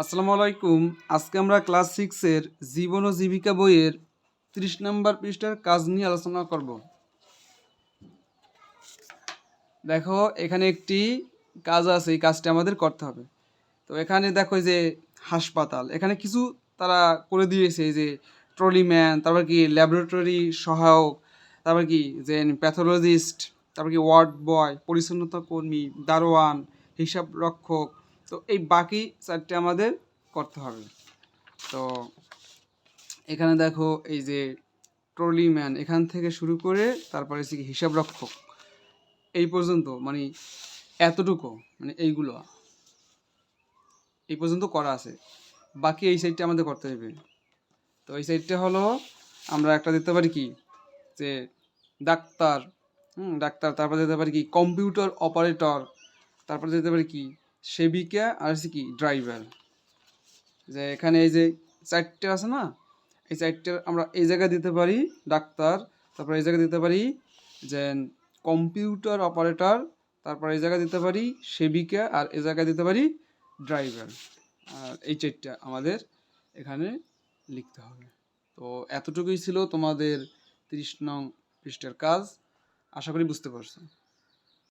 আসসালামু আলাইকুম। আজকে আমরা ক্লাস সিক্সের জীবন ও জীবিকা বইয়ের ত্রিশ নম্বর পৃষ্ঠার কাজ নিয়ে আলোচনা করব। দেখো, এখানে একটি কাজ আছে, এই কাজটা আমাদের করতে হবে। তো এখানে দেখো যে হাসপাতাল, এখানে কিছু তারা করে দিয়েছে যে ট্রলিম্যান, তারপর কি ল্যাবরেটরি সহায়ক, তারপর কি যে প্যাথোলজিস্ট, তারপর কি ওয়ার্ড বয়, পরিচ্ছন্নতা কর্মী, দারোয়ান হিসাব রক্ষক তো এই বাকি চারটে আমাদের করতে হবে। তো এখানে দেখো এই যে ট্রলিম্যান এখান থেকে শুরু করে তারপরে হচ্ছে হিসাব রক্ষক এই পর্যন্ত মানে এতটুকু মানে এইগুলো। এই পর্যন্ত করা আছে। বাকি এই সাইডটা আমাদের করতে হবে। তো এই সাইডটা হলো, আমরা একটা দিতে পারি কি, যে ডাক্তার, হুম, ডাক্তার, তারপর দিতে পারি কি কম্পিউটার অপারেটর তারপর দিতে পারি কি সেবিকা আর কি ড্রাইভার। যে এখানে এই যে চারটে আছে না, এই চারটে আমরা এই জায়গায় দিতে পারি ডাক্তার, তারপর এই জায়গায় দিতে পারি যে কম্পিউটার অপারেটর, তারপর এই জায়গায় দিতে পারি সেবিকা আর এই জায়গায় দিতে পারি ড্রাইভার। আর এই চারটা আমাদের এখানে লিখতে হবে। তো এতটুকুই ছিল তোমাদের তিরিশ নং পৃষ্ঠার কাজ। আশা করি বুঝতে পারছ।